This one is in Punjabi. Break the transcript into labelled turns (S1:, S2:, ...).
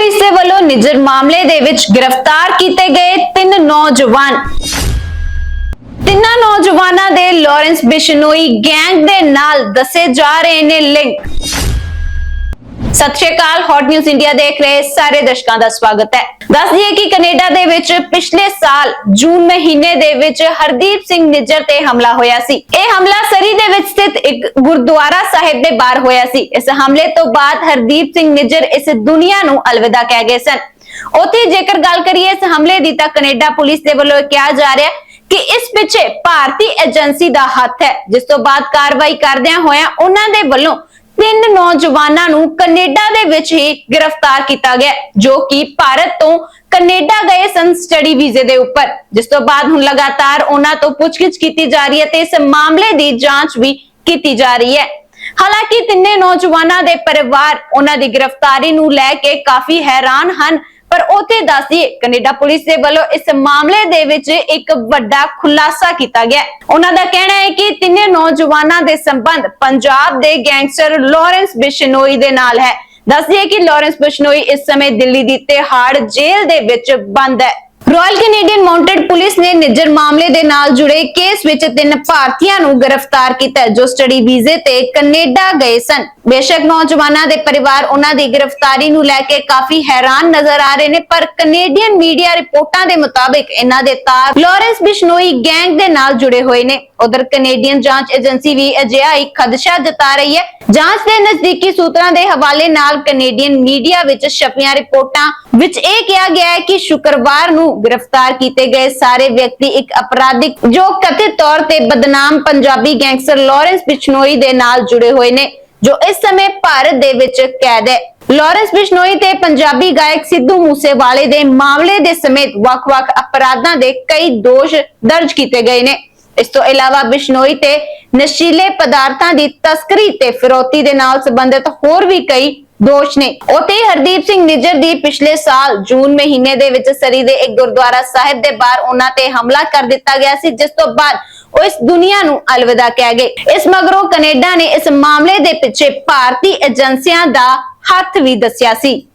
S1: ਪੁਲਿਸ ਦੇ ਵੱਲੋਂ ਨਿਜਰ ਮਾਮਲੇ ਦੇ ਵਿੱਚ ਗ੍ਰਿਫਤਾਰ ਕੀਤੇ ਗਏ ਤਿੰਨ ਨੌਜਵਾਨ। ਤਿੰਨਾਂ ਨੌਜਵਾਨਾਂ ਦੇ ਲਾਰੈਂਸ ਬਿਸ਼ਨੋਈ ਗੈਂਗ ਦੇ ਨਾਲ ਦੱਸੇ ਜਾ ਰਹੇ ਨੇ ਲਿੰਕ। ਸਤਿ ਸ਼੍ਰੀ ਅਕਾਲ ਹੌਟ ਨਿਊਜ਼ ਇੰਡੀਆ ਦੇਖ ਰਹੇ ਸਾਰੇ ਦਰਸ਼ਕਾਂ ਦਾ ਸਵਾਗਤ ਹੈ। ਦੱਸ ਦਈਏ ਕਿ ਕੈਨੇਡਾ ਦੇ ਵਿੱਚ ਪਿਛਲੇ ਸਾਲ ਜੂਨ ਮਹੀਨੇ ਦੇ ਵਿੱਚ ਹਰਦੀਪ ਸਿੰਘ ਨਿੱਜਰ ਤੇ ਹਮਲਾ ਹੋਇਆ ਸੀ। ਇਹ ਹਮਲਾ ਸਰੀ ਦੇ ਵਿੱਚ ਸਥਿਤ ਇੱਕ ਗੁਰਦੁਆਰਾ ਸਾਹਿਬ ਦੇ ਬਾਹਰ ਹੋਇਆ ਸੀ। ਇਸ ਹਮਲੇ ਤੋਂ ਬਾਅਦ ਹਰਦੀਪ ਸਿੰਘ ਨਿੱਜਰ ਇਸ ਦੁਨੀਆ ਨੂੰ ਅਲਵਿਦਾ ਕਹਿ ਗਏ ਸਨ। ਉੱਥੇ ਜੇਕਰ ਗੱਲ ਕਰੀਏ ਇਸ ਹਮਲੇ ਦੀ ਤਾਂ ਕੈਨੇਡਾ ਪੁਲਿਸ ਦੇ ਵੱਲੋਂ ਕਿਹਾ ਜਾ ਰਿਹਾ ਹੈ ਕਿ ਇਸ ਪਿੱਛੇ ਭਾਰਤੀ ਏਜੰਸੀ ਦਾ ਹੱਥ ਹੈ। ਜਿਸ ਤੋਂ ਬਾਅਦ ਕਾਰਵਾਈ ਕਰਦਿਆਂ ਹੋਇਆਂ ਉਹਨਾਂ ਦੇ ਵੱਲੋਂ ਤਿੰਨ ਨੌਜਵਾਨਾਂ ਨੂੰ ਕੈਨੇਡਾ ਦੇ ਵਿੱਚ ਹੀ ਗ੍ਰਿਫਤਾਰ ਕੀਤਾ ਗਿਆ, ਜੋ ਕਿ ਭਾਰਤ ਤੋਂ ਕੈਨੇਡਾ ਗਏ ਸਨ ਸਟੱਡੀ ਵੀਜ਼ੇ ਦੇ ਉੱਪਰ। ਜਿਸ ਤੋਂ ਬਾਅਦ ਹੁਣ ਲਗਾਤਾਰ ਉਹਨਾਂ ਤੋਂ ਪੁੱਛਗਿੱਛ ਕੀਤੀ ਜਾ ਰਹੀ ਹੈ ਤੇ ਇਸ ਮਾਮਲੇ ਦੀ ਜਾਂਚ ਵੀ ਕੀਤੀ ਜਾ ਰਹੀ ਹੈ। ਹਾਲਾਂਕਿ ਤਿੰਨੇ ਨੌਜਵਾਨਾਂ ਦੇ ਪਰਿਵਾਰ ਉਹਨਾਂ ਦੀ ਗ੍ਰਿਫਤਾਰੀ ਨੂੰ ਲੈ ਕੇ ਕਾਫੀ ਹੈਰਾਨ ਹਨ। ਪਰ ਉਥੇ ਦੱਸਦੀਏ ਕੈਨੇਡਾ ਪੁਲਿਸ ਦੇ ਵੱਲੋਂ ਇਸ ਮਾਮਲੇ ਦੇ ਵਿੱਚ ਇੱਕ ਵੱਡਾ ਖੁਲਾਸਾ ਕੀਤਾ ਗਿਆ ਉਹਨਾਂ ਦਾ ਕਹਿਣਾ ਹੈ ਕਿ ਤਿੰਨੇ ਨੌਜਵਾਨਾਂ ਦੇ ਸੰਬੰਧ ਪੰਜਾਬ ਦੇ ਗੈਂਗਸਟਰ ਲਾਰੈਂਸ ਬਿਸ਼ਨੋਈ ਦੇ ਨਾਲ ਹੈ। ਦੱਸਦੀਏ ਕਿ ਲਾਰੈਂਸ ਬਿਸ਼ਨੋਈ ਇਸ ਸਮੇਂ ਦਿੱਲੀ ਦੀ ਤਿਹਾੜ ਜੇਲ੍ਹ ਦੇ ਵਿੱਚ ਬੰਦ ਹੈ। ਰਾਇਲ ਕੈਨੇਡੀਅਨ ਮਾਊਂਟਡ ਪੁਲਿਸ ਨੇ ਨਿੱਜਰ ਮਾਮਲੇ ਦੇ ਨਾਲ ਜੁੜੇ ਕੇਸ ਵਿੱਚ ਤਿੰਨ ਭਾਰਤੀਆਂ ਨੂੰ ਗ੍ਰਿਫਤਾਰ ਕੀਤਾ ਜੋ ਸਟੱਡੀ ਵੀਜ਼ੇ ਤੇ ਕੈਨੇਡਾ ਗਏ ਸਨ। ਬੇਸ਼ੱਕ ਨੌਜਵਾਨਾਂ ਦੇ ਪਰਿਵਾਰ ਉਹਨਾਂ ਦੀ ਗ੍ਰਿਫਤਾਰੀ ਨੂੰ ਲੈ ਕੇ ਕਾਫੀ ਹੈਰਾਨ ਨਜ਼ਰ ਆ ਰਹੇ ਨੇ, ਪਰ ਕੈਨੇਡੀਅਨ ਮੀਡੀਆ ਰਿਪੋਰਟਾਂ ਦੇ ਮੁਤਾਬਿਕ ਇਹਨਾਂ ਦੇ ਤਾਰ ਲਾਰੈਂਸ ਬਿਸ਼ਨੋਈ ਗੈਂਗ ਦੇ ਨਾਲ ਜੁੜੇ ਹੋਏ ਨੇ। ਉਧਰ ਕੈਨੇਡੀਅਨ ਜਾਂਚ ਏਜੰਸੀ ਵੀ ਅਜਿਹਾ ਇੱਕ ਖਦਸ਼ਾ ਜਤਾ ਰਹੀ ਹੈ। ਜਾਂਚ ਦੇ ਨਜ਼ਦੀਕੀ ਸੂਤਰਾਂ ਦੇ ਹਵਾਲੇ ਨਾਲ ਕੈਨੇਡੀਅਨ ਮੀਡੀਆ ਵਿੱਚ ਛਪੀਆਂ ਰਿਪੋਰਟਾਂ ਵਿੱਚ ਇਹ ਕਿਹਾ ਗਿਆ ਹੈ ਕਿ ਸ਼ੁੱਕਰਵਾਰ ਨੂੰ ਗ੍ਰਿਫਤਾਰ ਕੀਤੇ ਗਏ ਸਾਰੇ ਵਿਅਕਤੀ ਇੱਕ ਅਪਰਾਧਿਕ, ਜੋ ਕਥਿਤ ਤੌਰ ਤੇ ਬਦਨਾਮ ਪੰਜਾਬੀ ਗੈਂਗਸਟਰ ਲਾਰੈਂਸ ਬਿਸ਼ਨੋਈ ਦੇ ਨਾਲ ਜੁੜੇ ਹੋਏ ਨੇ। ਜੋ ਇਸ ਸਮੇਂ ਭਾਰਤ ਦੇ ਵਿੱਚ ਕੈਦ ਹੈ। ਲਾਰੈਂਸ ਬਿਸ਼ਨੋਈ ਤੇ ਪੰਜਾਬੀ ਗਾਇਕ ਸਿੱਧੂ ਮੂਸੇਵਾਲੇ ਦੇ ਮਾਮਲੇ ਦੇ ਸਮੇਤ ਵੱਖ-ਵੱਖ ਅਪਰਾਧਾਂ ਦੇ ਕਈ ਦੋਸ਼ ਦਰਜ ਕੀਤੇ ਗਏ ਨੇ। ਇਸ ਤੋਂ ਇਲਾਵਾ ਬਿਸ਼ਨੋਈ ਤੇ ਨਸ਼ੀਲੇ ਪਦਾਰਥਾਂ ਦੀ ਤਸਕਰੀ ਤੇ ਫਿਰੌਤੀ ਦੇ ਨਾਲ ਸੰਬੰਧਿਤ ਹੋਰ ਵੀ ਕਈ ਦੋਸ਼ ਨੇ। ਉਤੇ ਹਰਦੀਪ ਸਿੰਘ ਨਿੱਜਰ ਦੀ ਪਿਛਲੇ ਸਾਲ ਜੂਨ ਮਹੀਨੇ ਦੇ ਵਿੱਚ ਸਰੀ ਦੇ ਇੱਕ ਗੁਰਦੁਆਰਾ ਸਾਹਿਬ ਦੇ ਬਾਹਰ ਉਹਨਾਂ ਤੇ ਹਮਲਾ ਕਰ ਦਿੱਤਾ ਗਿਆ ਸੀ, ਜਿਸ ਤੋਂ ਬਾਅਦ ਉਹ ਇਸ ਦੁਨੀਆ ਨੂੰ ਅਲਵਿਦਾ ਕਹਿ ਗਏ। ਇਸ ਮਗਰੋਂ ਕੈਨੇਡਾ ਨੇ ਇਸ ਮਾਮਲੇ ਦੇ ਪਿੱਛੇ ਭਾਰਤੀ ਏਜੰਸੀਆਂ ਦਾ ਹੱਥ ਵੀ ਦੱਸਿਆ ਸੀ।